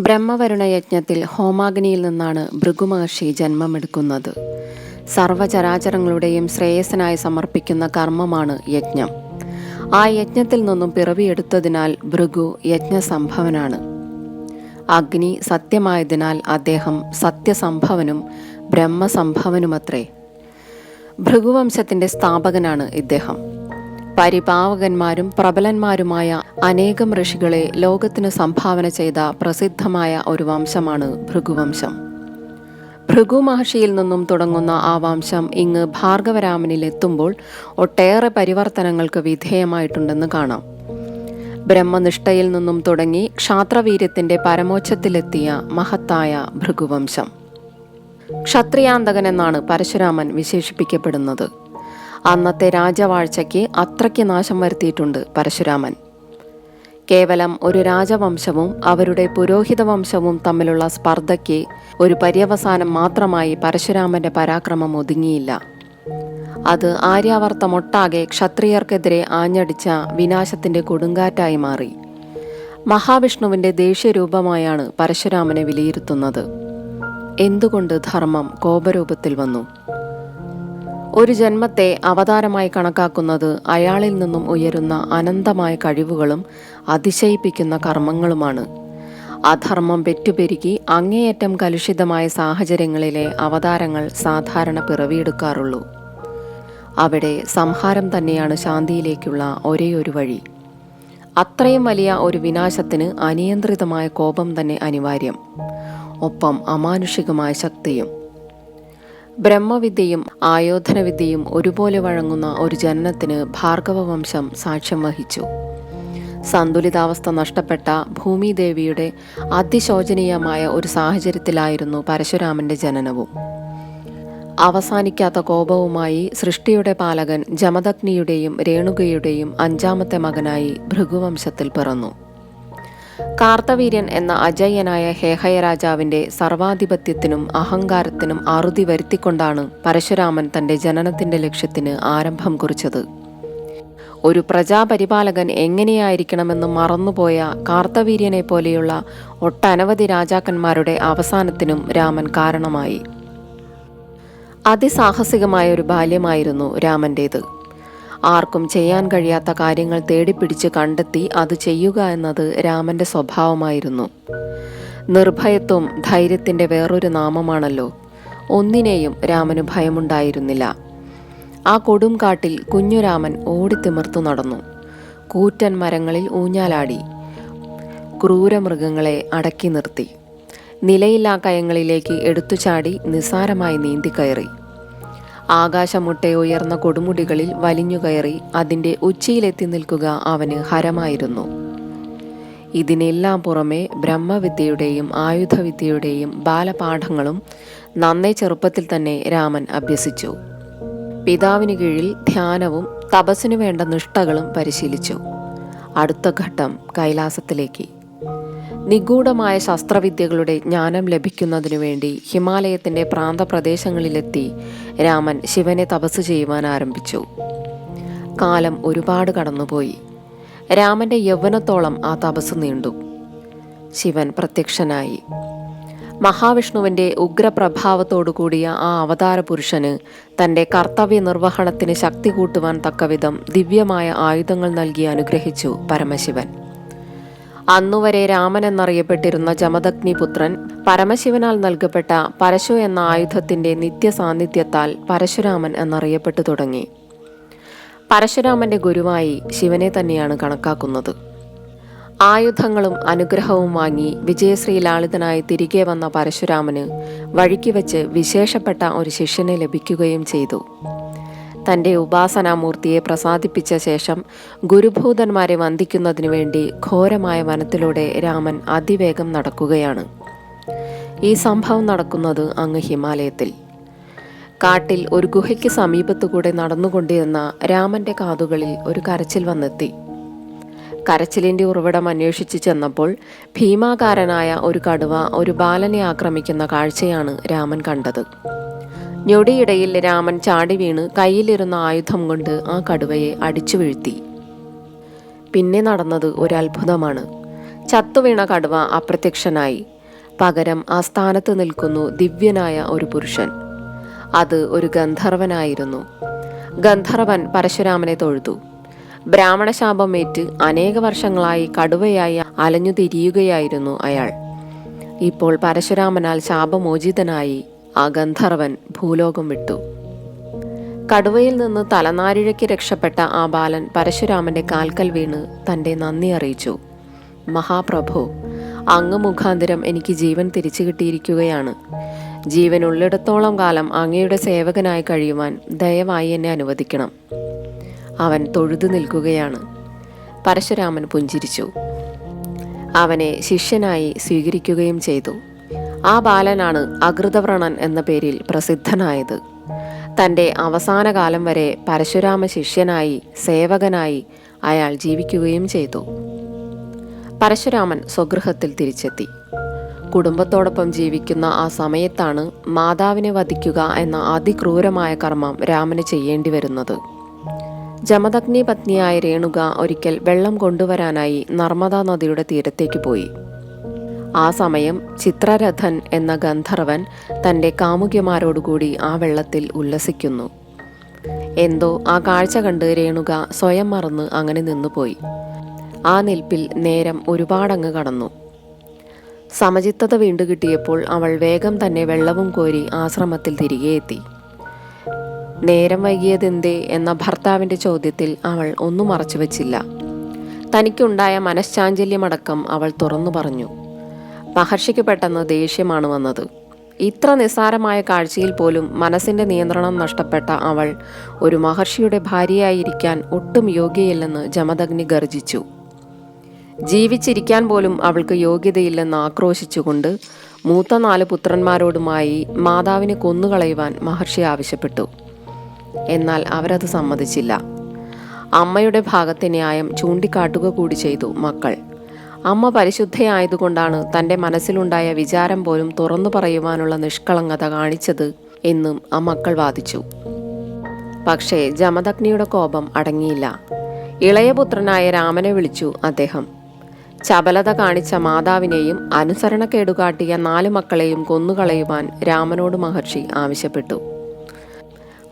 ബ്രഹ്മവരുണ യജ്ഞത്തിൽ ഹോമാഗ്നിയിൽ നിന്നാണ് ഭൃഗുമഹർഷി ജന്മമെടുക്കുന്നത്. സർവചരാചരങ്ങളുടെയും ശ്രേയസ്സനായി സമർപ്പിക്കുന്ന കർമ്മമാണ് യജ്ഞം. ആ യജ്ഞത്തിൽ നിന്നും പിറവിയെടുത്തതിനാൽ ഭൃഗു യജ്ഞസംഭവനാണ്. അഗ്നി സത്യമായതിനാൽ അദ്ദേഹം സത്യസംഭവനും ബ്രഹ്മസംഭവനുമത്രേ. ഭൃഗുവംശത്തിന്റെ സ്ഥാപകനാണ് ഇദ്ദേഹം. പരിപാവകന്മാരും പ്രബലന്മാരുമായ അനേകം ഋഷികളെ ലോകത്തിന് സംഭാവന ചെയ്ത പ്രസിദ്ധമായ ഒരു വംശമാണ് ഭൃഗുവംശം. ഭൃഗു മഹർഷിയിൽ നിന്നും തുടങ്ങുന്ന ആ വംശം ഇങ്ങ് ഭാർഗവരാമനിൽ എത്തുമ്പോൾ ഒട്ടേറെ പരിവർത്തനങ്ങൾക്ക് വിധേയമായിട്ടുണ്ടെന്ന് കാണാം. ബ്രഹ്മനിഷ്ഠയിൽ നിന്നും തുടങ്ങി ക്ഷാത്രവീര്യത്തിന്റെ പരമോച്ചത്തിലെത്തിയ മഹത്തായ ഭൃഗുവംശം. ക്ഷത്രിയാന്തകൻ എന്നാണ് പരശുരാമൻ വിശേഷിപ്പിക്കപ്പെടുന്നത്. അന്നത്തെ രാജവാഴ്ചയ്ക്ക് അത്രയ്ക്ക് നാശം വരുത്തിയിട്ടുണ്ട് പരശുരാമൻ. കേവലം ഒരു രാജവംശവും അവരുടെ പുരോഹിത വംശവും തമ്മിലുള്ള സ്പർദ്ധയ്ക്ക് ഒരു പര്യവസാനം മാത്രമായി പരശുരാമന്റെ പരാക്രമം ഒതുങ്ങിയില്ല. അത് ആര്യാവർത്തമൊട്ടാകെ ക്ഷത്രിയർക്കെതിരെ ആഞ്ഞടിച്ച വിനാശത്തിന്റെ കൊടുങ്കാറ്റായി മാറി. മഹാവിഷ്ണുവിന്റെ ദേഷ്യരൂപമായാണ് പരശുരാമനെ വിലയിരുത്തുന്നത്. എന്തുകൊണ്ട് ധർമ്മം കോപരൂപത്തിൽ വന്നു? ഒരു ജന്മത്തെ അവതാരമായി കണക്കാക്കുന്നത് അയാളിൽ നിന്നും ഉയരുന്ന അനന്തമായ കഴിവുകളും അതിശയിപ്പിക്കുന്ന കർമ്മങ്ങളുമാണ്. അധർമ്മം പെറ്റുപെരുകി അങ്ങേയറ്റം കലുഷിതമായ സാഹചര്യങ്ങളിലെ അവതാരങ്ങൾ സാധാരണ പിറവിയെടുക്കാറുള്ളൂ. അവിടെ സംഹാരം തന്നെയാണ് ശാന്തിയിലേക്കുള്ള ഒരേയൊരു വഴി. അത്രയും വലിയ ഒരു വിനാശത്തിന് അനിയന്ത്രിതമായ കോപം തന്നെ അനിവാര്യം. ഒപ്പം അമാനുഷികമായ ശക്തിയും. ബ്രഹ്മവിദ്യയും ആയോധനവിദ്യയും ഒരുപോലെ വഴങ്ങുന്ന ഒരു ജനനത്തിന് ഭാർഗവവംശം സാക്ഷ്യം വഹിച്ചു. സന്തുലിതാവസ്ഥ നഷ്ടപ്പെട്ട ഭൂമിദേവിയുടെ അതിശോചനീയമായ ഒരു സാഹചര്യത്തിലായിരുന്നു പരശുരാമന്റെ ജനനവും. അവസാനിക്കാത്ത കോപവുമായി സൃഷ്ടിയുടെ പാലകൻ ജമദഗ്നിയുടെയും രേണുകയുടെയും അഞ്ചാമത്തെ മകനായി ഭൃഗുവംശത്തിൽ പിറന്നു. കാർത്തവീര്യൻ എന്ന അജയ്യനായ ഹേഹയ രാജാവിന്റെ സർവാധിപത്യത്തിനും അഹങ്കാരത്തിനും അറുതി വരുത്തിക്കൊണ്ടാണ് പരശുരാമൻ തന്റെ ജനനത്തിന്റെ ലക്ഷ്യത്തിന് ആരംഭം കുറിച്ചത്. ഒരു പ്രജാപരിപാലകൻ എങ്ങനെയായിരിക്കണമെന്ന് മറന്നുപോയ കാർത്തവീര്യനെ പോലെയുള്ള ഒട്ടനവധി രാജാക്കന്മാരുടെ അവസാനത്തിനും രാമൻ കാരണമായി. അതിസാഹസികമായ ഒരു ബാല്യമായിരുന്നു രാമന്റേത് ആർക്കും ചെയ്യാൻ കഴിയാത്ത കാര്യങ്ങൾ തേടിപ്പിടിച്ച് കണ്ടെത്തി അത് ചെയ്യുക എന്നത് രാമന്റെ സ്വഭാവമായിരുന്നു. നിർഭയത്വം ധൈര്യത്തിന്റെ വേറൊരു നാമമാണല്ലോ. ഒന്നിനെയും രാമന് ഭയമുണ്ടായിരുന്നില്ല. ആ കൊടുംകാട്ടിൽ കുഞ്ഞുരാമൻ ഓടിത്തിമിർത്തു നടന്നു. കൂറ്റൻ മരങ്ങളിൽ ഊഞ്ഞാലാടി. ക്രൂരമൃഗങ്ങളെ അടക്കി നിർത്തി. നിലയില്ലാ കയങ്ങളിലേക്ക് എടുത്തുചാടി നിസാരമായി നീന്തിക്കയറി ആകാശമുട്ടെ ഉയർന്ന കൊടുമുടികളിൽ വലിഞ്ഞുകയറി അതിന്റെ ഉച്ചിയിലെത്തി നിൽക്കുക അവന് ഹരമായിരുന്നു. ഇതിനെല്ലാം പുറമെ ബ്രഹ്മവിദ്യയുടെയും ആയുധവിദ്യയുടെയും ബാലപാഠങ്ങളും നന്നേ ചെറുപ്പത്തിൽ തന്നെ രാമൻ അഭ്യസിച്ചു. പിതാവിന് കീഴിൽ ധ്യാനവും തപസ്സിനു വേണ്ട നിഷ്ഠകളും പരിശീലിച്ചു. അടുത്ത ഘട്ടം കൈലാസത്തിലേക്ക്. നിഗൂഢമായ ശസ്ത്രവിദ്യകളുടെ ജ്ഞാനം ലഭിക്കുന്നതിനു വേണ്ടി ഹിമാലയത്തിന്റെ പ്രാന്തപ്രദേശങ്ങളിലെത്തി രാമൻ ശിവനെ തപസ് ചെയ്യുവാൻ ആരംഭിച്ചു. കാലം ഒരുപാട് കടന്നുപോയി. രാമന്റെ യൗവനത്തോളം ആ തപസ് നീണ്ടു. ശിവൻ പ്രത്യക്ഷനായി. മഹാവിഷ്ണുവിന്റെ ഉഗ്രപ്രഭാവത്തോടു കൂടിയ ആ അവതാര പുരുഷന് തന്റെ കർത്തവ്യ നിർവഹണത്തിന് ശക്തി കൂട്ടുവാൻ തക്കവിധം ദിവ്യമായ ആയുധങ്ങൾ നൽകി അനുഗ്രഹിച്ചു പരമശിവൻ. അന്നുവരെ രാമൻ എന്നറിയപ്പെട്ടിരുന്ന ജമദഗ്നിപുത്രൻ പരമശിവനാൽ നൽകപ്പെട്ട പരശു എന്ന ആയുധത്തിന്റെ നിത്യസാന്നിധ്യത്താൽ പരശുരാമൻ എന്നറിയപ്പെട്ടു തുടങ്ങി. പരശുരാമന്റെ ഗുരുവായി ശിവനെ തന്നെയാണ് കണക്കാക്കുന്നത്. ആയുധങ്ങളും അനുഗ്രഹവും വാങ്ങി വിജയശ്രീ ലാളിതനായി തിരികെ വന്ന പരശുരാമന് വഴിക്ക് വെച്ച് വിശേഷപ്പെട്ട ഒരു ശിഷ്യനെ ലഭിക്കുകയും ചെയ്തു. തന്റെ ഉപാസനാമൂർത്തിയെ പ്രസാദിപ്പിച്ച ശേഷം ഗുരുഭൂതന്മാരെ വന്ദിക്കുന്നതിനു വേണ്ടി ഘോരമായ വനത്തിലൂടെ രാമൻ അതിവേഗം നടക്കുകയാണ്. ഈ സംഭവം നടക്കുന്നത് അങ്ങ് ഹിമാലയത്തിൽ. കാട്ടിൽ ഒരു ഗുഹയ്ക്ക് സമീപത്തുകൂടെ നടന്നുകൊണ്ടിരുന്ന രാമന്റെ കാതുകളിൽ ഒരു കരച്ചിൽ വന്നെത്തി. കരച്ചിലിന്റെ ഉറവിടം അന്വേഷിച്ചു ചെന്നപ്പോൾ ഭീമാകാരനായ ഒരു കടുവ ഒരു ബാലനെ ആക്രമിക്കുന്ന കാഴ്ചയാണ് രാമൻ കണ്ടത്. ഞൊടിയിടയിൽ രാമൻ ചാടി വീണ് കയ്യിലിരുന്ന ആയുധം കൊണ്ട് ആ കടുവയെ അടിച്ചു വീഴ്ത്തി. പിന്നെ നടന്നത് ഒരത്ഭുതമാണ്. ചത്തുവീണ കടുവ അപ്രത്യക്ഷനായി. പകരം ആ സ്ഥാനത്ത് നിൽക്കുന്നു ദിവ്യനായ ഒരു പുരുഷൻ. അത് ഒരു ഗന്ധർവനായിരുന്നു. ഗന്ധർവൻ പരശുരാമനെ തൊഴുതു. ബ്രാഹ്മണശാപമേറ്റ് അനേക വർഷങ്ങളായി കടുവയായി അലഞ്ഞു തിരിയുകയായിരുന്നു അയാൾ. ഇപ്പോൾ പരശുരാമനാൽ ശാപമോചിതനായി ആ ഗന്ധർവൻ ഭൂലോകം വിട്ടു. കടുവയിൽ നിന്ന് തലനാരിഴയ്ക്ക് രക്ഷപ്പെട്ട ആ ബാലൻ പരശുരാമന്റെ കാൽക്കൽ വീണ് തന്റെ നന്ദി അറിയിച്ചു. മഹാപ്രഭു അങ്ങ് മുഖാന്തരം എനിക്ക് ജീവൻ തിരിച്ചു കിട്ടിയിരിക്കുകയാണ്. ജീവൻ ഉള്ളിടത്തോളം കാലം അങ്ങയുടെ സേവകനായി കഴിയുവാൻ ദയവായി എന്നെ അനുവദിക്കണം. അവൻ തൊഴുതു നിൽക്കുകയാണ്. പരശുരാമൻ പുഞ്ചിരിച്ചു. അവനെ ശിഷ്യനായി സ്വീകരിക്കുകയും ചെയ്തു. ആ ബാലനാണ് അകൃതവ്രണൻ എന്ന പേരിൽ പ്രസിദ്ധനായത്. തന്റെ അവസാന കാലം വരെ പരശുരാമ ശിഷ്യനായി സേവകനായി അയാൾ ജീവിക്കുകയും ചെയ്തു. പരശുരാമൻ സ്വഗൃഹത്തിൽ തിരിച്ചെത്തി. കുടുംബത്തോടൊപ്പം ജീവിക്കുന്ന ആ സമയത്താണ് മാതാവിനെ വധിക്കുക എന്ന അതിക്രൂരമായ കർമ്മം രാമന് ചെയ്യേണ്ടി വരുന്നത്. ജമദഗ്നി പത്നിയായ രേണുക ഒരിക്കൽ വെള്ളം കൊണ്ടുവരാനായി നർമ്മദാ നദിയുടെ തീരത്തേക്ക് പോയി. ആ സമയം ചിത്രരഥൻ എന്ന ഗന്ധർവൻ തന്റെ കാമുകിമാരോടുകൂടി ആ വെള്ളത്തിൽ ഉല്ലസിക്കുന്നു. എന്തോ ആ കാഴ്ച കണ്ട് രേണുക സ്വയം മറന്ന് അങ്ങനെ നിന്നുപോയി. ആ നിൽപ്പിൽ നേരം ഒരുപാടങ്ങ് കടന്നു. സമചിത്തത വീണ്ടു കിട്ടിയപ്പോൾ അവൾ വേഗം തന്നെ വെള്ളവും കോരി ആശ്രമത്തിൽ തിരികെ എത്തി. നേരം വൈകിയതെന്തേ എന്ന ഭർത്താവിന്റെ ചോദ്യത്തിൽ അവൾ ഒന്നും മറച്ചു വച്ചില്ല. തനിക്കുണ്ടായ മനഃശാഞ്ചല്യമടക്കം അവൾ തുറന്നു പറഞ്ഞു. മഹർഷിക്ക് പെട്ടെന്ന് ദേഷ്യമാണ് വന്നത്. ഇത്ര നിസ്സാരമായ കാഴ്ചയിൽ പോലും മനസ്സിന്റെ നിയന്ത്രണം നഷ്ടപ്പെട്ട അവൾ ഒരു മഹർഷിയുടെ ഭാര്യയായിരിക്കാൻ ഒട്ടും യോഗ്യയില്ലെന്ന് ജമദഗ്നി ഗർജിച്ചു. ജീവിച്ചിരിക്കാൻ പോലും അവൾക്ക് യോഗ്യതയില്ലെന്ന് ആക്രോശിച്ചുകൊണ്ട് മൂത്ത നാല് പുത്രന്മാരോടുമായി മാതാവിനെ കൊന്നുകളയുവാൻ മഹർഷി ആവശ്യപ്പെട്ടു. എന്നാൽ അവരത് സമ്മതിച്ചില്ല. അമ്മയുടെ ഭാഗത്തെ ന്യായം ചൂണ്ടിക്കാട്ടുക കൂടി ചെയ്തു മക്കൾ. അമ്മ പരിശുദ്ധയായതുകൊണ്ടാണ് തന്റെ മനസ്സിലുണ്ടായ വിചാരം പോലും തുറന്നു പറയുവാനുള്ള നിഷ്കളങ്കത കാണിച്ചത് എന്നും ആ മക്കൾ വാദിച്ചു. പക്ഷേ ജമദഗ്നിയുടെ കോപം അടങ്ങിയില്ല. ഇളയപുത്രനായ രാമനെ വിളിച്ചു അദ്ദേഹം. ചപലത കാണിച്ച മാതാവിനെയും അനുസരണക്കേടു കാട്ടിയ നാല് മക്കളെയും കൊന്നുകളയുവാൻ രാമനോട് മഹർഷി ആവശ്യപ്പെട്ടു.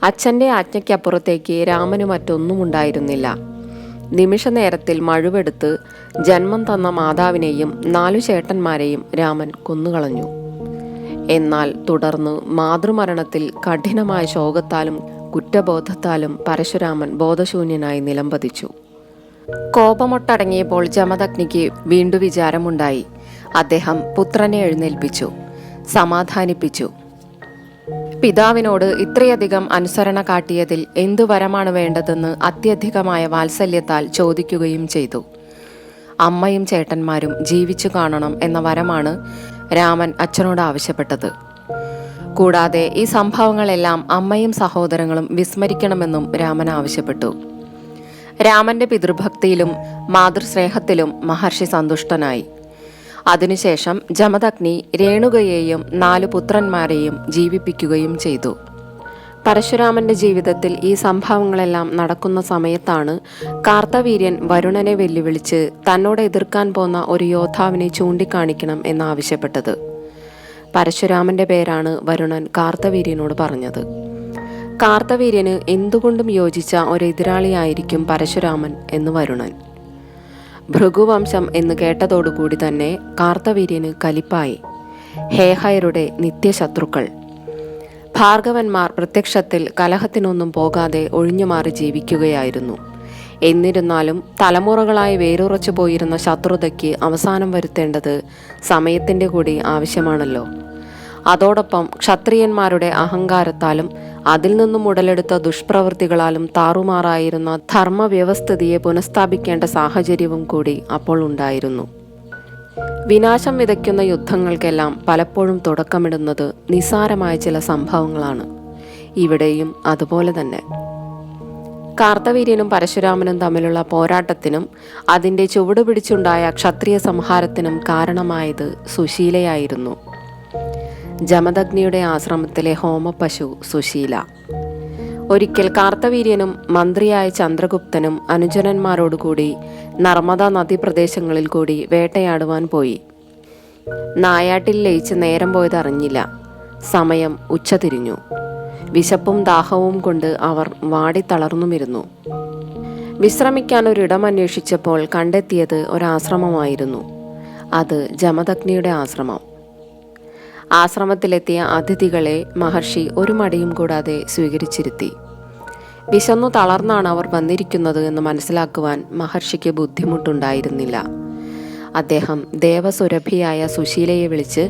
അച്ഛന്റെ ആജ്ഞയ്ക്കപ്പുറത്തേക്ക് രാമന് മറ്റൊന്നും ഉണ്ടായിരുന്നില്ല നിമിഷ നേരത്തിൽ മഴുവെടുത്ത് ജന്മം തന്ന മാതാവിനെയും നാലു ചേട്ടന്മാരെയും രാമൻ കൊന്നുകളഞ്ഞു. എന്നാൽ തുടർന്ന് മാതൃമരണത്തിൽ കഠിനമായ ശോകത്താലും കുറ്റബോധത്താലും പരശുരാമൻ ബോധശൂന്യനായി നിലംപതിച്ചു. കോപമൊട്ടടങ്ങിയപ്പോൾ ജമദഗ്നിക്ക് വീണ്ടും വിചാരമുണ്ടായി. അദ്ദേഹം പുത്രനെ എഴുന്നേൽപ്പിച്ചു സമാധാനിപ്പിച്ചു. പിതാവിനോട് ഇത്രയധികം അനുസരണ കാട്ടിയതിൽ എന്തു വരമാണ് വേണ്ടതെന്ന് അത്യധികമായ വാത്സല്യത്താൽ ചോദിക്കുകയും ചെയ്തു. അമ്മയും ചേട്ടന്മാരും ജീവിച്ചു കാണണം എന്ന വരമാണ് രാമൻ അച്ഛനോട് ആവശ്യപ്പെട്ടത്. കൂടാതെ ഈ സംഭവങ്ങളെല്ലാം അമ്മയും സഹോദരങ്ങളും വിസ്മരിക്കണമെന്നും രാമൻ ആവശ്യപ്പെട്ടു. രാമന്റെ പിതൃഭക്തിയിലും മാതൃസ്നേഹത്തിലും മഹർഷി സന്തുഷ്ടനായി. അതിനുശേഷം ജമദഗ്നി രേണുകയെയും നാലു പുത്രന്മാരെയും ജീവിപ്പിക്കുകയും ചെയ്തു. പരശുരാമന്റെ ജീവിതത്തിൽ ഈ സംഭവങ്ങളെല്ലാം നടക്കുന്ന സമയത്താണ് കാർത്തവീര്യൻ വരുണനെ വെല്ലുവിളിച്ച് തന്നോട് എതിർക്കാൻ പോന്ന ഒരു യോദ്ധാവിനെ ചൂണ്ടിക്കാണിക്കണം എന്നാവശ്യപ്പെട്ടത്. പരശുരാമന്റെ പേരാണ് വരുണൻ കാർത്തവീര്യനോട് പറഞ്ഞത്. കാർത്തവീര്യന് എന്തുകൊണ്ടും യോജിച്ച ഒരു എതിരാളിയായിരിക്കും പരശുരാമൻ എന്ന് വരുണൻ. ഭൃഗുവംശം എന്ന് കേട്ടതോടുകൂടി തന്നെ കാർത്തവീര്യന് കലിപ്പായി. ഹേഹയരുടെ നിത്യശത്രുക്കൾ. ഭാർഗവന്മാർ പ്രത്യക്ഷത്തിൽ കലഹത്തിനൊന്നും പോകാതെ ഒഴിഞ്ഞുമാറി ജീവിക്കുകയായിരുന്നു. എന്നിരുന്നാലും തലമുറകളായി വേരുറച്ചു പോയിരുന്ന ശത്രുതയ്ക്ക് അവസാനം വരുത്തേണ്ടത് സമയത്തിന്റെ കൂടി ആവശ്യമാണല്ലോ. അതോടൊപ്പം ക്ഷത്രിയന്മാരുടെ അഹങ്കാരത്താലും അതിൽ നിന്നും ഉടലെടുത്ത ദുഷ്പ്രവൃത്തികളാലും താറുമാറായിരുന്ന ധർമ്മവ്യവസ്ഥിതിയെ പുനഃസ്ഥാപിക്കേണ്ട സാഹചര്യവും കൂടി അപ്പോൾ ഉണ്ടായിരുന്നു. വിനാശം വിതയ്ക്കുന്ന യുദ്ധങ്ങൾക്കെല്ലാം പലപ്പോഴും തുടക്കമിടുന്നത് നിസാരമായ ചില സംഭവങ്ങളാണ്. ഇവിടെയും അതുപോലെ തന്നെ. കാർത്തവീര്യനും പരശുരാമനും തമ്മിലുള്ള പോരാട്ടത്തിനും അതിന്റെ ചുവടുപിടിച്ചുണ്ടായ ക്ഷത്രിയ സംഹാരത്തിനും കാരണമായത് സുശീലയായിരുന്നു. ജമദഗ്നിയുടെ ആശ്രമത്തിലെ ഹോമപശു സുശീല. ഒരിക്കൽ കാർത്തവീര്യനും മന്ത്രിയായ ചന്ദ്രഗുപ്തനും അനുജനന്മാരോടുകൂടി നർമ്മദ നദീപ്രദേശങ്ങളിൽ കൂടി വേട്ടയാടുവാൻ പോയി. നായാട്ടിൽ ലയിച്ച് നേരം പോയതറിഞ്ഞില്ല. സമയം ഉച്ചതിരിഞ്ഞു. വിശപ്പും ദാഹവും കൊണ്ട് അവർ വാടിത്തളർന്നുമിരുന്നു. വിശ്രമിക്കാൻ ഒരിടം അന്വേഷിച്ചപ്പോൾ കണ്ടെത്തിയത് ഒരാശ്രമമായിരുന്നു. അത് ജമദഗ്നിയുടെ ആശ്രമം. ആശ്രമത്തിലെത്തിയ അതിഥികളെ മഹർഷി ഒരു മടിയും കൂടാതെ സ്വീകരിച്ചിരുത്തി. വിശന്നു തളർന്നാണ് അവർ വന്നിരിക്കുന്നത് എന്ന് മനസ്സിലാക്കുവാൻ മഹർഷിക്ക് ബുദ്ധിമുട്ടുണ്ടായിരുന്നില്ല. അദ്ദേഹം ദേവസുരഭിയായ സുശീലയെ വിളിച്ച്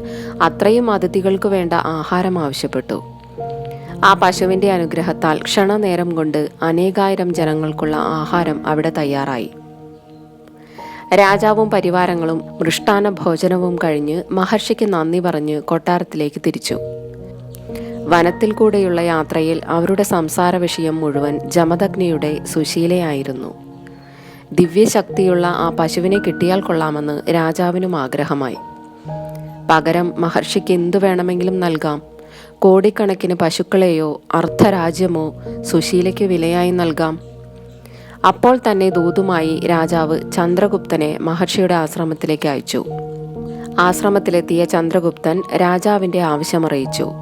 അത്രയും അതിഥികൾക്ക് വേണ്ട ആഹാരം ആവശ്യപ്പെട്ടു. ആ പശുവിന്റെ അനുഗ്രഹത്താൽ ക്ഷണനേരം കൊണ്ട് അനേകായിരം ജനങ്ങൾക്കുള്ള ആഹാരം അവിടെ തയ്യാറായി. രാജാവും പരിവാരങ്ങളും മൃഷ്ടാന ഭോജനവും കഴിഞ്ഞ് മഹർഷിക്ക് നന്ദി പറഞ്ഞ് കൊട്ടാരത്തിലേക്ക് തിരിച്ചു. വനത്തിൽ കൂടെയുള്ള യാത്രയിൽ അവരുടെ സംസാര വിഷയം മുഴുവൻ ജമദഗ്നിയുടെ സുശീലയായിരുന്നു. ദിവ്യശക്തിയുള്ള ആ പശുവിനെ കിട്ടിയാൽ കൊള്ളാമെന്ന് രാജാവിനും ആഗ്രഹമായി. പകരം മഹർഷിക്ക് എന്തു വേണമെങ്കിലും നൽകാം. കോടിക്കണക്കിന് പശുക്കളെയോ അർദ്ധരാജ്യമോ സുശീലയ്ക്ക് വിലയായി നൽകാം. അപ്പോൾ തന്നെ ദൂതുമായി രാജാവ് ചന്ദ്രഗുപ്തനെ മഹർഷിയുടെ ആശ്രമത്തിലേക്ക് അയച്ചു. ആശ്രമത്തിലെത്തിയ ചന്ദ്രഗുപ്തൻ രാജാവിന്റെ ആവശ്യമറിയിച്ചു.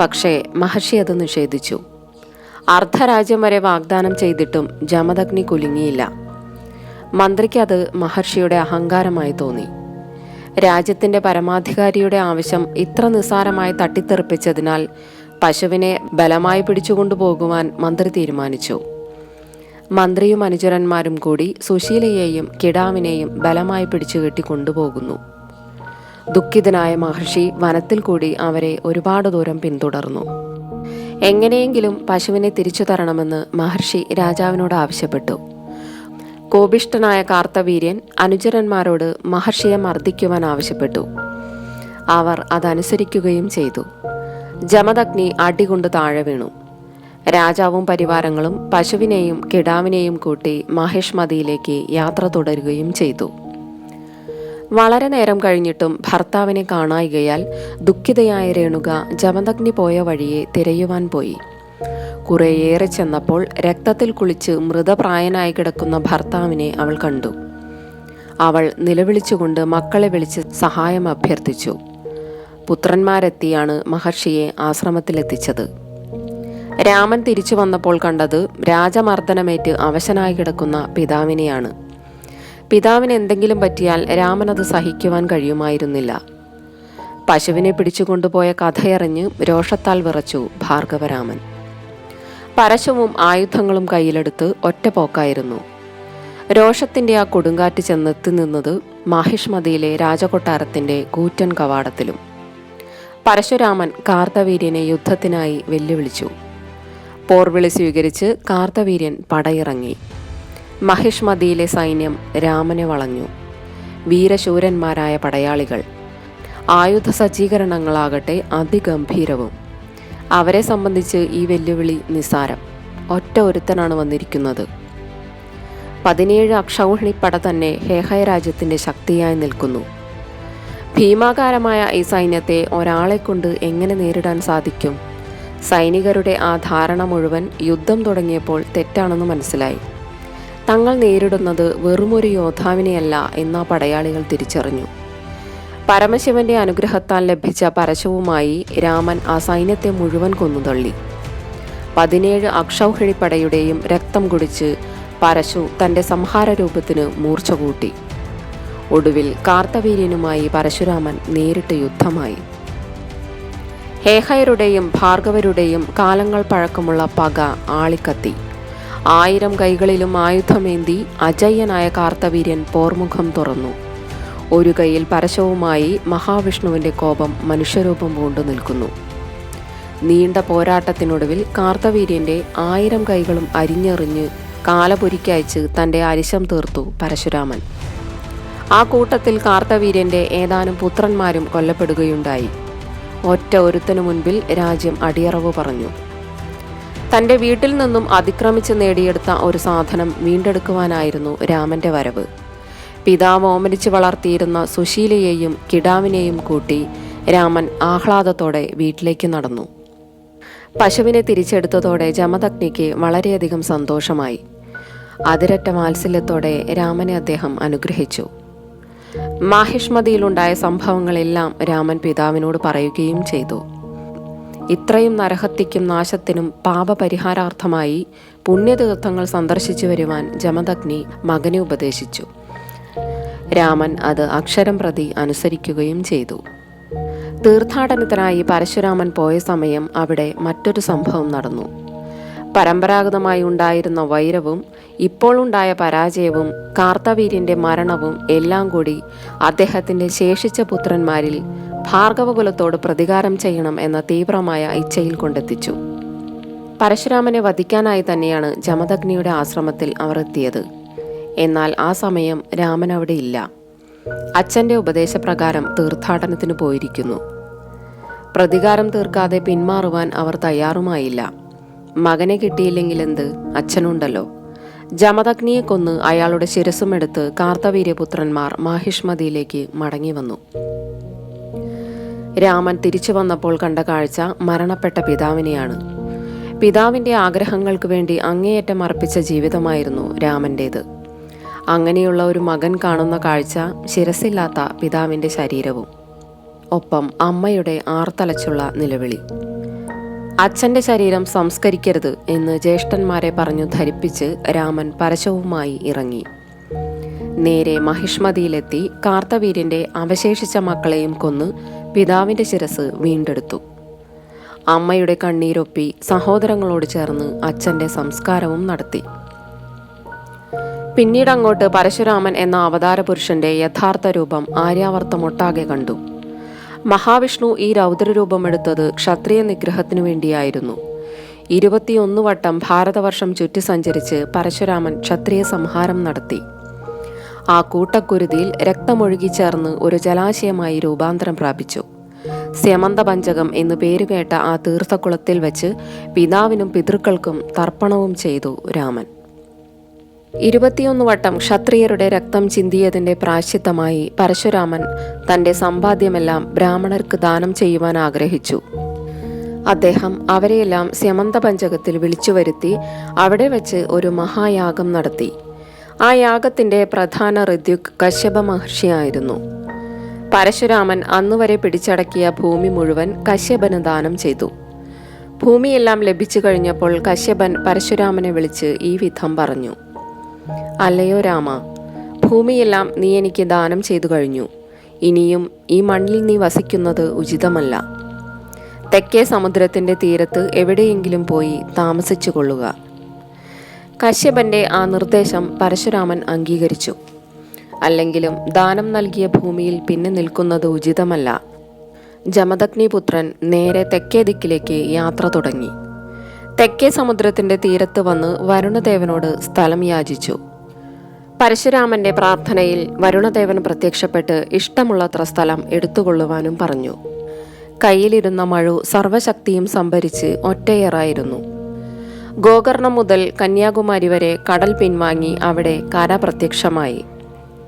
പക്ഷേ മഹർഷി അത് നിഷേധിച്ചു. അർദ്ധരാജ്യം വരെ വാഗ്ദാനം ചെയ്തിട്ടും ജമദഗ്നി കുലുങ്ങിയില്ല. മന്ത്രിക്ക് അത് മഹർഷിയുടെ അഹങ്കാരമായി തോന്നി. രാജ്യത്തിന്റെ പരമാധികാരിയുടെ ആവശ്യം ഇത്ര നിസ്സാരമായി തട്ടിത്തെറിപ്പിച്ചതിനാൽ പശുവിനെ ബലമായി പിടിച്ചുകൊണ്ടുപോകുവാൻ മന്ത്രി തീരുമാനിച്ചു. മന്ത്രിയും അനുചരന്മാരും കൂടി സുശീലയെയും കിടാമിനെയും ബലമായി പിടിച്ചുകെട്ടി കൊണ്ടുപോകുന്നു. ദുഃഖിതനായ മഹർഷി വനത്തിൽ കൂടി അവരെ ഒരുപാട് ദൂരം പിന്തുടർന്നു. എങ്ങനെയെങ്കിലും പശുവിനെ തിരിച്ചു തരണമെന്ന് മഹർഷി രാജാവിനോട് ആവശ്യപ്പെട്ടു. കോപിഷ്ടനായ കാർത്തവീര്യൻ അനുചരന്മാരോട് മഹർഷിയെ മർദ്ദിക്കുവാൻ ആവശ്യപ്പെട്ടു. അവർ അതനുസരിക്കുകയും ചെയ്തു. ജമദഗ്നി അടികൊണ്ട് താഴെ വീണു. രാജാവും പരിവാരങ്ങളും പശുവിനെയും കിടാവിനെയും കൂട്ടി മഹേഷ്മതിയിലേക്ക് യാത്ര തുടരുകയും ചെയ്തു. വളരെ നേരം കഴിഞ്ഞിട്ടും ഭർത്താവിനെ കാണായികയാൽ ദുഃഖിതയായ രേണുക ജമദഗ്നി പോയ വഴിയെ തിരയുവാൻ പോയി. കുറേയേറെ ചെന്നപ്പോൾ രക്തത്തിൽ കുളിച്ച് മൃതപ്രായനായി കിടക്കുന്ന ഭർത്താവിനെ അവൾ കണ്ടു. അവൾ നിലവിളിച്ചുകൊണ്ട് മക്കളെ വിളിച്ച് സഹായം അഭ്യർത്ഥിച്ചു. പുത്രന്മാരെത്തിയാണ് മഹർഷിയെ ആശ്രമത്തിലെത്തിച്ചത്. രാമൻ തിരിച്ചു വന്നപ്പോൾ കണ്ടത് രാജമർദ്ദനമേറ്റ് അവശനായി കിടക്കുന്ന പിതാവിനെയാണ്. പിതാവിന് എന്തെങ്കിലും പറ്റിയാൽ രാമൻ അത് സഹിക്കുവാൻ കഴിയുമായിരുന്നില്ല. പശുവിനെ പിടിച്ചുകൊണ്ടുപോയ കഥയറിഞ്ഞ് രോഷത്താൽ വിറച്ചു ഭാർഗവരാമൻ. പരശുവും ആയുധങ്ങളും കയ്യിലെടുത്ത് ഒറ്റ പോക്കായിരുന്നു. രോഷത്തിന്റെ ആ കൊടുങ്കാറ്റ് ചെന്നെത്തി നിന്നത് മാഹിഷ്മതിയിലെ രാജകൊട്ടാരത്തിന്റെ കൂറ്റൻ കവാടത്തിലും. പരശുരാമൻ കാർത്തവീര്യനെ യുദ്ധത്തിനായി വെല്ലുവിളിച്ചു. പോർവിളി സ്വീകരിച്ച് കാർത്തവീര്യൻ പടയിറങ്ങി. മഹിഷ്മതിയിലെ സൈന്യം രാമനെ വളഞ്ഞു. വീരശൂരന്മാരായ പടയാളികൾ. ആയുധ സജ്ജീകരണങ്ങളാകട്ടെ അതിഗംഭീരവും. അവരെ സംബന്ധിച്ച് ഈ വെല്ലുവിളി നിസാരം ഒറ്റ ഒരുത്തനാണ് വന്നിരിക്കുന്നത്. പതിനേഴ് അക്ഷൗഹിണിപ്പട തന്നെ ഹേഹയ രാജ്യത്തിന്റെ ശക്തിയായി നിൽക്കുന്നു. ഭീമാകാരമായ ഈ സൈന്യത്തെ ഒരാളെ കൊണ്ട് എങ്ങനെ നേരിടാൻ സാധിക്കും? സൈനികരുടെ ആ ധാരണ മുഴുവൻ യുദ്ധം തുടങ്ങിയപ്പോൾ തെറ്റാണെന്ന് മനസ്സിലായി. തങ്ങൾ നേരിടുന്നത് വെറുമൊരു യോദ്ധാവിനെയല്ല എന്ന പടയാളികൾ തിരിച്ചറിഞ്ഞു. പരമശിവന്റെ അനുഗ്രഹത്താൽ ലഭിച്ച പരശവുമായി രാമൻ ആ സൈന്യത്തെ മുഴുവൻ കൊന്നുതള്ളി. പതിനേഴ് അക്ഷൗഹിണിപ്പടയുടെയും രക്തം കുടിച്ച് പരശു തന്റെ സംഹാര രൂപത്തിന് മൂർച്ച കൂട്ടി ഒടുവിൽ കാർത്തവീര്യനുമായി പരശുരാമൻ നേരിട്ട് യുദ്ധമായി. ഹേഹയരുടെയും ഭാർഗവരുടെയും കാലങ്ങൾ പഴക്കമുള്ള പക ആളിക്കത്തി. ആയിരം കൈകളിലും ആയുധമേന്തി അജയ്യനായ കാർത്തവീര്യൻ പോർമുഖം തുറന്നു. ഒരു കൈയിൽ പരശവുമായി മഹാവിഷ്ണുവിന്റെ കോപം മനുഷ്യരൂപം പൂണ്ടു നിൽക്കുന്നു. നീണ്ട പോരാട്ടത്തിനൊടുവിൽ കാർത്തവീര്യന്റെ ആയിരം കൈകളും അരിഞ്ഞെറിഞ്ഞ് കാലപുരിക്കയച്ച് തന്റെ അരിശം തീർത്തു പരശുരാമൻ. ആ കൂട്ടത്തിൽ കാർത്തവീര്യന്റെ ഏതാനും പുത്രന്മാരും കൊല്ലപ്പെടുകയുണ്ടായി. ഒറ്റ ഒരുത്തനു മുൻപിൽ രാജ്യം അടിയറവ് പറഞ്ഞു. തന്റെ വീട്ടിൽ നിന്നും അതിക്രമിച്ച് നേടിയെടുത്ത ഒരു സാധനം വീണ്ടെടുക്കുവാനായിരുന്നു രാമന്റെ വരവ്. പിതാവ് ഓമനിച്ച് വളർത്തിയിരുന്ന സുശീലയെയും കിടാവിനെയും കൂട്ടി രാമൻ ആഹ്ലാദത്തോടെ വീട്ടിലേക്ക് നടന്നു. പശുവിനെ തിരിച്ചെടുത്തതോടെ ജമദഗ്നിക്ക് വളരെയധികം സന്തോഷമായി. അതിരറ്റ വാത്സല്യത്തോടെ രാമനെ അദ്ദേഹം അനുഗ്രഹിച്ചു. മാഹിഷ്മതിയിലുണ്ടായ സംഭവങ്ങളെല്ലാം രാമൻ പിതാവിനോട് പറയുകയും ചെയ്തു. ഇത്രയും നരഹത്യക്കും നാശത്തിനും പാപപരിഹാരാർത്ഥമായി പുണ്യതീർത്ഥങ്ങൾ സന്ദർശിച്ചു വരുവാൻ ജമദഗ്നി മകനെ ഉപദേശിച്ചു. രാമൻ അത് അക്ഷരം പ്രതി അനുസരിക്കുകയും ചെയ്തു. തീർത്ഥാടനത്തിനായി പരശുരാമൻ പോയ സമയം അവിടെ മറ്റൊരു സംഭവം നടന്നു. പരമ്പരാഗതമായി ഉണ്ടായിരുന്ന വൈരവും ഇപ്പോഴുണ്ടായ പരാജയവും കാർത്തവീര്യന്റെ മരണവും എല്ലാം കൂടി അദ്ദേഹത്തിന്റെ ശേഷിച്ച പുത്രന്മാരിൽ ഭാർഗവകുലത്തോട് പ്രതികാരം ചെയ്യണം എന്ന തീവ്രമായ ഇച്ഛയിൽ കൊണ്ടെത്തിച്ചു. പരശുരാമനെ വധിക്കാനായി തന്നെയാണ് ജമദഗ്നിയുടെ ആശ്രമത്തിൽ അവർ എത്തിയത്. എന്നാൽ ആ സമയം രാമൻ അവിടെ ഇല്ല. അച്ഛന്റെ ഉപദേശപ്രകാരം തീർത്ഥാടനത്തിന് പോയിരിക്കുന്നു. പ്രതികാരം തീർക്കാതെ പിന്മാറുവാൻ അവർ തയ്യാറുമായില്ല. മകനെ കിട്ടിയില്ലെങ്കിൽ എന്ത് അച്ഛനുണ്ടല്ലോ. ജമദഗ്നിയെ കൊന്ന് അയാളുടെ ശിരസുമെടുത്ത് കാർത്തവീര്യപുത്രന്മാർ മാഹിഷ്മതിയിലേക്ക് മടങ്ങി വന്നു. രാമൻ തിരിച്ചു വന്നപ്പോൾ കണ്ട കാഴ്ച മരണപ്പെട്ട പിതാവിനെയാണ്. പിതാവിന്റെ ആഗ്രഹങ്ങൾക്ക് വേണ്ടി അങ്ങേയറ്റം അർപ്പിച്ച ജീവിതമായിരുന്നു രാമന്റേത് അങ്ങനെയുള്ള ഒരു മകൻ കാണുന്ന കാഴ്ച ശിരസില്ലാത്ത പിതാവിന്റെ ശരീരവും ഒപ്പം അമ്മയുടെ ആർത്തലച്ചുള്ള നിലവിളി. അച്ഛന്റെ ശരീരം സംസ്കരിക്കരുത് എന്ന് ജ്യേഷ്ഠന്മാരെ പറഞ്ഞു ധരിപ്പിച്ച് രാമൻ പരശവുമായി ഇറങ്ങി. നേരെ മഹിഷ്മതിയിലെത്തി കാർത്തവീര്യന്റെ അവശേഷിച്ച മക്കളെയും കൊന്ന് പിതാവിന്റെ ശിരസ് വീണ്ടെടുത്തു. അമ്മയുടെ കണ്ണീരൊപ്പി സഹോദരങ്ങളോട് ചേർന്ന് അച്ഛന്റെ സംസ്കാരവും നടത്തി. പിന്നീട് അങ്ങോട്ട് പരശുരാമൻ എന്ന അവതാര പുരുഷന്റെ യഥാർത്ഥ രൂപം ആര്യാവർത്തമൊട്ടാകെ കണ്ടു. മഹാവിഷ്ണു ഈ രൗദ്രരൂപമെടുത്തത് ക്ഷത്രിയ നിഗ്രഹത്തിനു വേണ്ടിയായിരുന്നു. ഇരുപത്തിയൊന്ന് വട്ടം ഭാരതവർഷം ചുറ്റി സഞ്ചരിച്ച് പരശുരാമൻ ക്ഷത്രിയ സംഹാരം നടത്തി. ആ കൂട്ടക്കുരുതിയിൽ രക്തമൊഴുകി ചേർന്ന് ഒരു ജലാശയമായി രൂപാന്തരം പ്രാപിച്ചു. സ്യമന്ത പഞ്ചകം എന്നു പേരുകേട്ട ആ തീർത്ഥക്കുളത്തിൽ വെച്ച് പിതാവിനും പിതൃക്കൾക്കും തർപ്പണവും ചെയ്തു രാമൻ. ഇരുപത്തിയൊന്ന് വട്ടം ക്ഷത്രിയരുടെ രക്തം ചിന്തിയതിന്റെ പ്രാശ്ചിത്തമായി പരശുരാമൻ തന്റെ സമ്പാദ്യമെല്ലാം ബ്രാഹ്മണർക്ക് ദാനം ചെയ്യുവാൻ ആഗ്രഹിച്ചു. അദ്ദേഹം അവരെയെല്ലാം സ്യമന്ത പഞ്ചകത്തിൽ വിളിച്ചു വരുത്തി അവിടെ വെച്ച് ഒരു മഹായാഗം നടത്തി. ആ യാഗത്തിന്റെ പ്രധാന ഋദ്യുക് കശ്യപ മഹർഷിയായിരുന്നു. പരശുരാമൻ അന്നുവരെ പിടിച്ചടക്കിയ ഭൂമി മുഴുവൻ കശ്യപന് ദാനം ചെയ്തു. ഭൂമിയെല്ലാം ലഭിച്ചു കഴിഞ്ഞപ്പോൾ കശ്യപൻ പരശുരാമനെ വിളിച്ച് ഈ വിധം പറഞ്ഞു. അല്ലയോ രാമ ഭൂമിയെല്ലാം നീ എനിക്ക് ദാനം ചെയ്തു കഴിഞ്ഞു. ഇനിയും ഈ മണ്ണിൽ നീ വസിക്കുന്നത് ഉചിതമല്ല. തെക്കേ സമുദ്രത്തിന്റെ തീരത്ത് എവിടെയെങ്കിലും പോയി താമസിച്ചു കൊള്ളുക കശ്യപന്റെ ആ നിർദ്ദേശം പരശുരാമൻ അംഗീകരിച്ചു. അല്ലെങ്കിലും ദാനം നൽകിയ ഭൂമിയിൽ പിന്നെ നിൽക്കുന്നത് ഉചിതമല്ല. ജമദഗ്നിപുത്രൻ നേരെ തെക്കേ ദിക്കിലേക്ക് യാത്ര തുടങ്ങി. തെക്കേ സമുദ്രത്തിന്റെ തീരത്ത് വന്ന് വരുണദേവനോട് സ്ഥലം യാചിച്ചു. പരശുരാമന്റെ പ്രാർത്ഥനയിൽ വരുണദേവൻ പ്രത്യക്ഷപ്പെട്ട് ഇഷ്ടമുള്ളത്ര സ്ഥലം എടുത്തുകൊള്ളുവാനും പറഞ്ഞു. കയ്യിലിരുന്ന മഴു സർവശക്തിയും സംഭരിച്ച് ഒറ്റയേറായിരുന്നു. ഗോകർണം മുതൽ കന്യാകുമാരി വരെ കടൽ പിൻവാങ്ങി അവിടെ കര പ്രത്യക്ഷമായി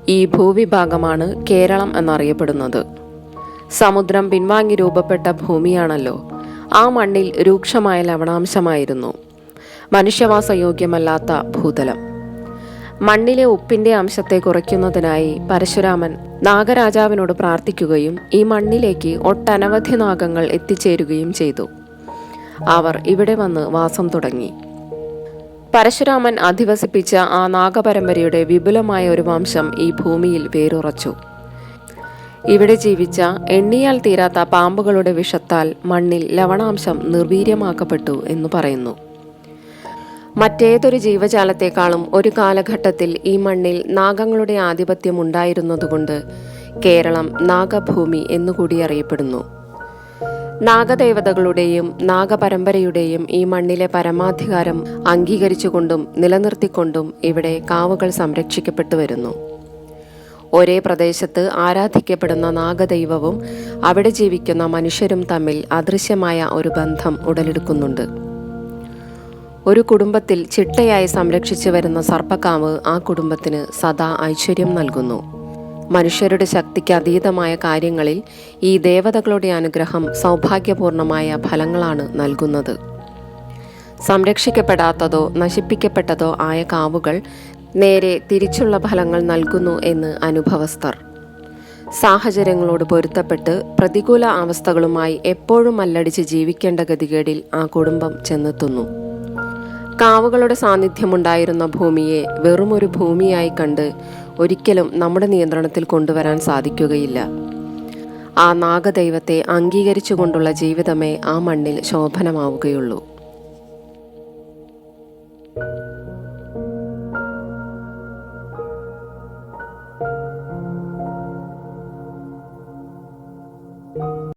ഈ ഭൂവിഭാഗമാണ് കേരളം എന്നറിയപ്പെടുന്നത്. സമുദ്രം പിൻവാങ്ങി രൂപപ്പെട്ട ഭൂമിയാണല്ലോ. ആ മണ്ണിൽ രൂക്ഷമായ ലവണാംശമായിരുന്നു. മനുഷ്യവാസയോഗ്യമല്ലാത്ത ഭൂതലം. മണ്ണിലെ ഉപ്പിന്റെ അംശത്തെ കുറയ്ക്കുന്നതിനായി പരശുരാമൻ നാഗരാജാവിനോട് പ്രാർത്ഥിക്കുകയും ഈ മണ്ണിലേക്ക് ഒട്ടനവധി നാഗങ്ങൾ എത്തിച്ചേരുകയും ചെയ്തു. അവർ ഇവിടെ വന്ന് വാസം തുടങ്ങി. പരശുരാമൻ അധിവസിപ്പിച്ച ആ നാഗപരമ്പരയുടെ വിപുലമായ ഒരു വംശം ഈ ഭൂമിയിൽ വേരുറച്ചു. ഇവിടെ ജീവിച്ച എണ്ണിയാൽ തീരാത്ത പാമ്പുകളുടെ വിഷത്താൽ മണ്ണിൽ ലവണാംശം നിർവീര്യമാക്കപ്പെട്ടു എന്ന് പറയുന്നു. മറ്റേതൊരു ജീവജാലത്തെക്കാളും ഒരു കാലഘട്ടത്തിൽ ഈ മണ്ണിൽ നാഗങ്ങളുടെ ആധിപത്യം ഉണ്ടായിരുന്നതുകൊണ്ട് കേരളം നാഗഭൂമി എന്നുകൂടി അറിയപ്പെടുന്നു. നാഗദേവതകളുടെയും നാഗപരമ്പരയുടെയും ഈ മണ്ണിലെ പരമാധികാരം അംഗീകരിച്ചുകൊണ്ടും നിലനിർത്തിക്കൊണ്ടും ഇവിടെ കാവുകൾ സംരക്ഷിക്കപ്പെട്ടു വരുന്നു. ഒരേ പ്രദേശത്ത് ആരാധിക്കപ്പെടുന്ന നാഗദൈവവും അവിടെ ജീവിക്കുന്ന മനുഷ്യരും തമ്മിൽ അദൃശ്യമായ ഒരു ബന്ധം ഉടലെടുക്കുന്നുണ്ട്. ഒരു കുടുംബത്തിൽ ചിട്ടയായി സംരക്ഷിച്ചു വരുന്ന സർപ്പക്കാവ് ആ കുടുംബത്തിന് സദാ ഐശ്വര്യം നൽകുന്നു. മനുഷ്യരുടെ ശക്തിക്ക് അതീതമായ കാര്യങ്ങളിൽ ഈ ദേവതകളുടെ അനുഗ്രഹം സൗഭാഗ്യപൂർണമായ ഫലങ്ങളാണ് നൽകുന്നത്. സംരക്ഷിക്കപ്പെടാത്തതോ നശിപ്പിക്കപ്പെട്ടതോ ആയ കാവുകൾ നേരെ തിരിച്ചുള്ള ഫലങ്ങൾ നൽകുന്നു എന്ന് അനുഭവസ്ഥർ. സാഹചര്യങ്ങളോട് പൊരുത്തപ്പെട്ട് പ്രതികൂല അവസ്ഥകളുമായി എപ്പോഴും അല്ലടിച്ച് ജീവിക്കേണ്ട ഗതികേടിൽ ആ കുടുംബം ചെന്നെത്തുന്നു. കാവുകളുടെ സാന്നിധ്യമുണ്ടായിരുന്ന ഭൂമിയെ വെറുമൊരു ഭൂമിയായി കണ്ട് ഒരിക്കലും നമ്മുടെ നിയന്ത്രണത്തിൽ കൊണ്ടുവരാൻ സാധിക്കുകയില്ല. ആ നാഗദൈവത്തെ അംഗീകരിച്ചുകൊണ്ടുള്ള ജീവിതമേ ആ മണ്ണിൽ ശോഭനമാവുകയുള്ളൂ.